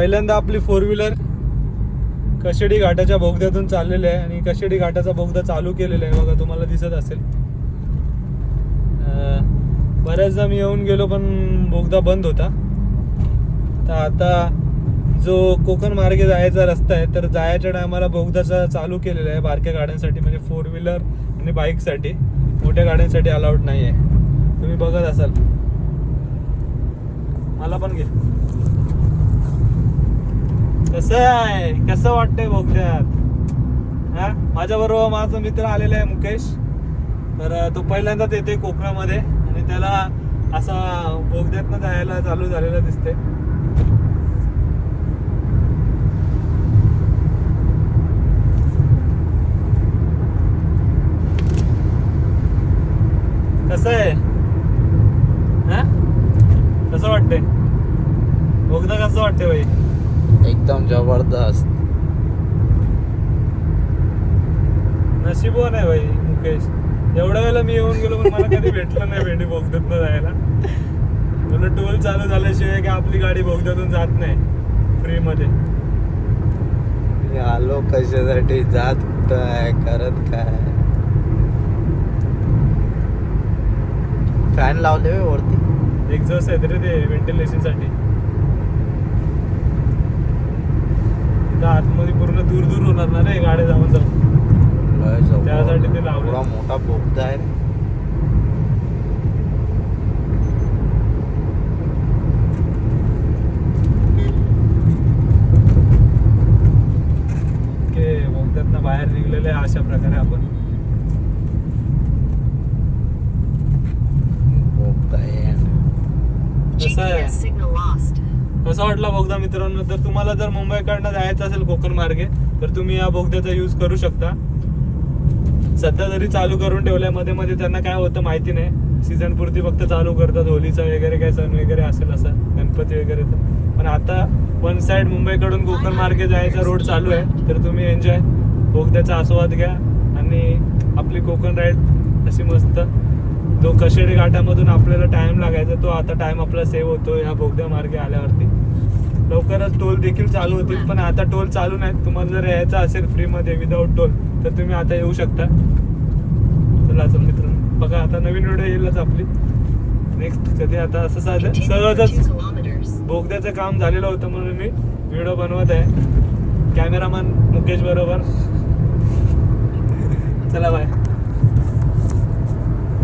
पहिल्यांदा आपली four wheeler Kashedi घाटाच्या बोगद्यातून चाललेली आहे आणि कशेडी घाटाचा बोगदा चालू केलेला आहे. बघा तुम्हाला दिसत असेल. बऱ्याचदा मी येऊन गेलो पण बोगदा बंद होता. तर आता जो कोकण मार्गे जायचा रस्ता आहे तर जायच्या टायमाला बोगदाचा चालू केलेला आहे बारक्या गाड्यांसाठी म्हणजे फोर व्हीलर आणि बाईकसाठी मोठ्या गाड्यांसाठी अलाउड नाही आहे तुम्ही बघत असाल. मला पण घे. कसं आहे? कसं वाटतंय बोगद्यात हा? माझ्या बरोबर माझा मित्र आलेला आहे मुकेश. तर तो पहिल्यांदाच येते कोकणामध्ये आणि त्याला असा बोगद्यातनं जायला चालू झालेला दिसते कसं आहे? हा? कसं वाटतंय? बोगदा कसं वाटतंय भाई एकदम जबरदस्त. नशीबवान आहे भाई मुकेश. एवढ्या वेळेला मी येऊन गेलो पण मला कधी भेटलं नाही भेंडी बोगद्यातनं जायला. मला टोल चालू झाल्याशिवाय की आपली गाडी बोगद्यातून जात नाही फ्री मध्ये आलो कशासाठी? जात कुठं आहे? करत काय? फॅन लावले वरती. एक्झॉस्ट आहेत रे ते व्हेंटिलेशनसाठी. इथं आतमध्ये पूर्ण दूर दूर होणार ना रे गाड्या जाऊन जाऊन. त्यासाठी ते. एवढा मोठा बोगदा आहे रे. बाहेर निघलेले आहे अशा प्रकारे आपण कसं आहे. कसा वाटला बोगदा मित्रांनो? तर तुम्हाला जर मुंबईकडनं जायचं असेल कोकण मार्गे तर तुम्ही या बोगद्याचा यूज करू शकता. सध्या जरी चालू करून ठेवल्या मध्ये मध्ये त्यांना काय होतं माहिती नाही. सीझन पुरती फक्त चालू करतात होलीचा वगैरे काय सण वगैरे असेल असं गणपती वगैरे तर. पण आता वन साइड मुंबईकडून कोकण मार्गे जायचा रोड चालू आहे तर तुम्ही एन्जॉय बोगद्याचा आस्वाद घ्या आणि आपली कोकण राईड अशी मस्त. जो कशेडी घाटामधून आपल्याला टाइम लागायचा तो आता टाइम आपला सेव्ह होतो या बोगद्या मार्गे आल्यावरती. लवकरच टोल देखील चालू होतील पण आता टोल चालू नाहीत. तुम्हाला जर यायचं असेल फ्रीमध्ये विदाऊट टोल तर तुम्ही आता येऊ शकता. चला चल मित्रांनो बघा आता नवीन व्हिडिओ येईलच आपली. नेक्स्ट कधी आता असं for सहजच. बोगद्याचं काम झालेलं होतं म्हणून मी व्हिडिओ बनवत आहे. कॅमेरामन मुकेश बरोबर. चला बाय